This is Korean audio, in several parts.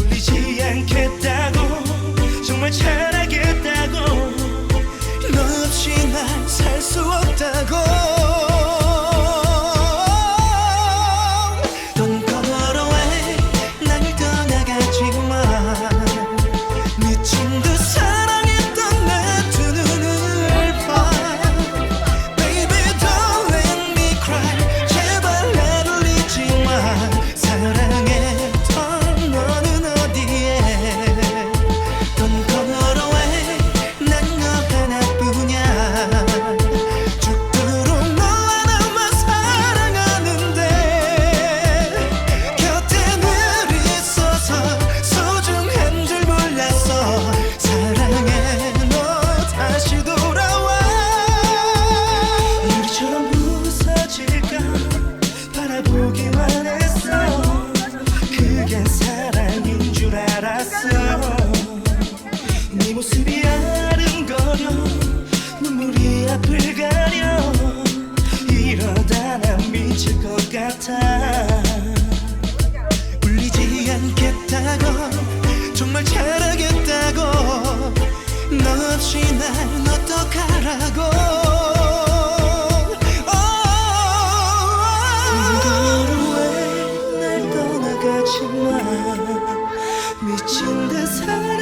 울리지 않겠다고 정말 잘 없이 어떡하라고 미친 듯 살.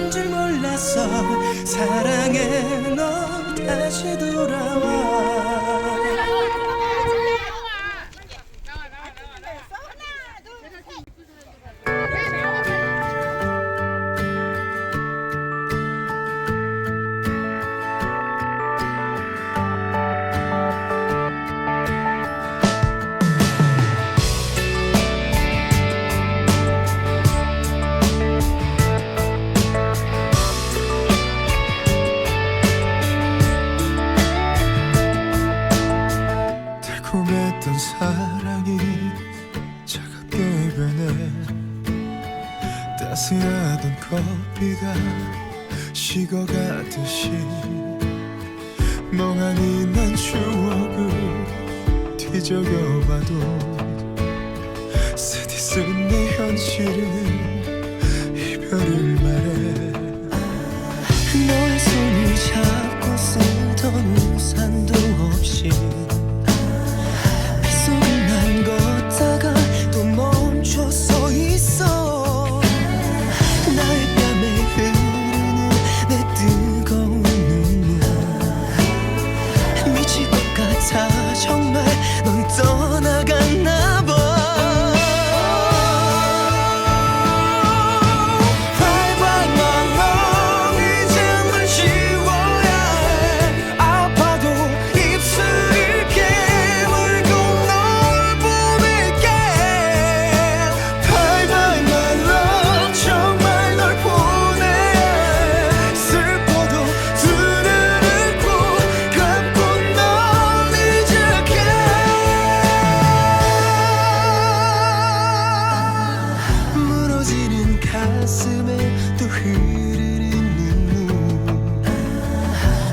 난 줄 몰랐어 사랑해 너 다시 돌아와. 식어가듯이 멍하니 난 추억을 뒤적여봐도 쓰디쓴 내 현실은 이별을 말해. 널 손을 잡고 쓰던 우산도 없이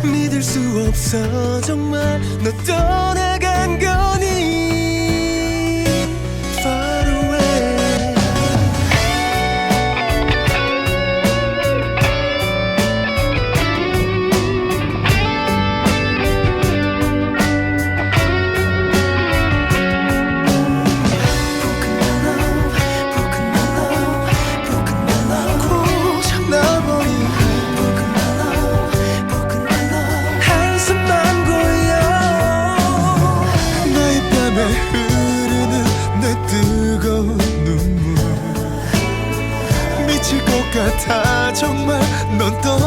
믿을 수 없어. 정말 너 떠나간 걸 정말 넌 또.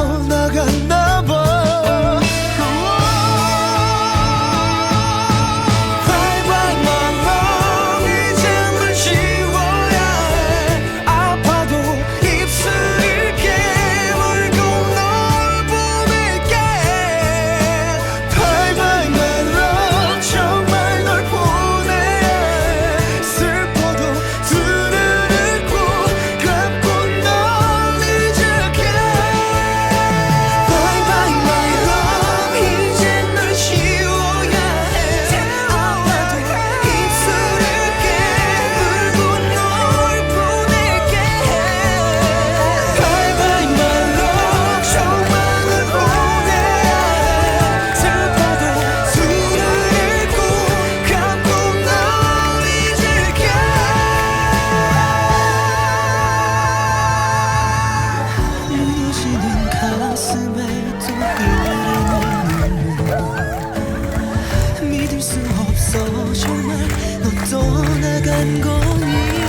믿을 수 없어. 정말 너 떠나간 거니?